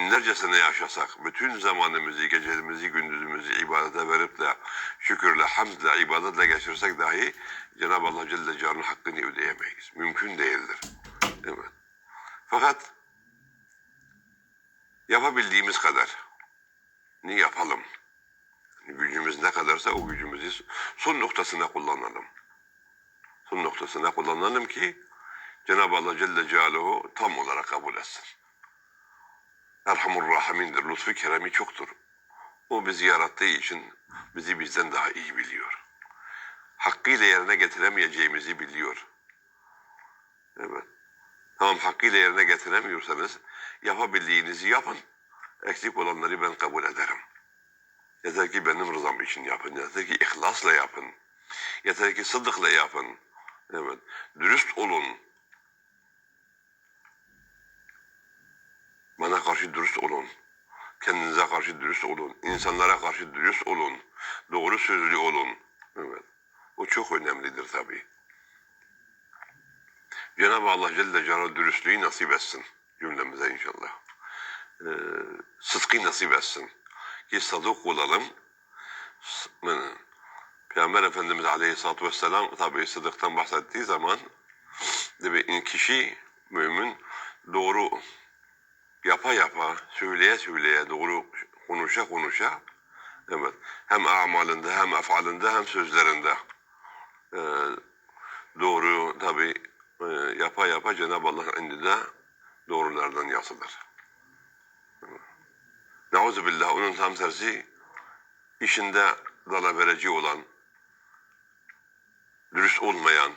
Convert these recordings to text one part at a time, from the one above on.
binlerce sene yaşasak, bütün zamanımızı, gecelerimizi, gündüzümüzü ibadete verip de şükürle, hamdle, ibadetle geçirsek dahi Cenab-ı Allah Celle Celaluhu'nun hakkını ödeyemeyiz. Mümkün değildir. Evet. Fakat yapabildiğimiz kadar ne yapalım? Gücümüz ne kadarsa o gücümüzü son noktasına kullanalım. Son noktasına kullanalım ki Cenab-ı Allah Celle Celaluhu tam olarak kabul etsin. Erhamur Rahimindir. Lütfu keremi çoktur. O bizi yarattığı için bizi bizden daha iyi biliyor. Hakkıyla yerine getiremeyeceğimizi biliyor. Evet. Tamam hakkıyla yerine getiremiyorsanız yapabildiğinizi yapın. Eksik olanları ben kabul ederim. Yeter ki benim rızam için yapın. Yeter ki ihlasla yapın. Yeter ki sıddıkla yapın. Evet. Dürüst olun. Karşı dürüst olun. Kendinize karşı dürüst olun. İnsanlara karşı dürüst olun. Doğru sözlü olun. Evet. O çok önemlidir tabii. Cenab-ı Allah Celle Celaluhu dürüstlüğü nasip etsin cümlemize inşallah. Ee, sıdkı nasip etsin. Ki sadık olalım. Peygamber Efendimiz Aleyhisselatü Vesselam tabii sıdıktan bahsettiği zaman tabii kişi mümin doğru yapa yapa, söyleye söyleye, doğru konuşa konuşa, evet, hem amalinde hem efalinde hem sözlerinde ee, doğru tabi e, yapa yapa Cenab-ı Allah indinde doğrulardan yazılır. Nauzubillah onun tam tersi işinde dalavereci olan, dürüst olmayan,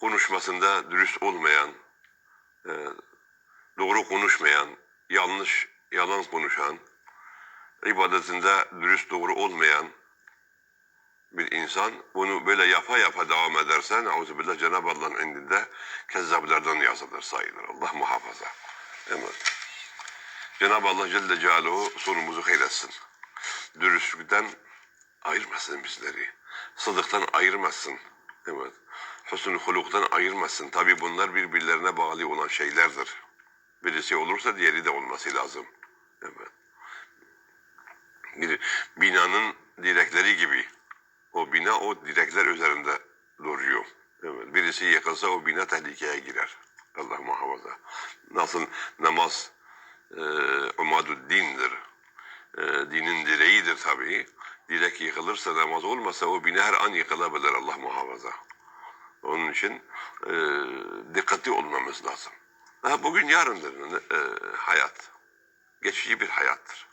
konuşmasında dürüst olmayan, e, doğru konuşmayan, yanlış, yalan konuşan, ibadetinde dürüst doğru olmayan bir insan bunu böyle yapa yapa devam ederse Nauzubillah Cenab-ı Allah'ın indinde kezzaplardan yazılır sayılır. Allah muhafaza. Evet. Cenab-ı Allah Celle Celaluhu sonumuzu hayretsin. Dürüstlükten ayırmasın bizleri. Sıdıktan ayırmasın. Evet. Hüsnü huluktan ayırmasın. Tabi bunlar birbirlerine bağlı olan şeylerdir. Birisi olursa diğeri de olması lazım. Evet. Bir binanın direkleri gibi. O bina o direkler üzerinde duruyor. Evet. Birisi yıkılsa o bina tehlikeye girer. Allah muhafaza. Nasıl namaz e, umadud dindir. E, dinin direğidir tabii. Direk yıkılırsa namaz olmasa o bina her an yıkılabilir Allah muhafaza. Onun için e, dikkatli olmamız lazım. Bugün yarındır e, hayat. Geçici bir hayattır.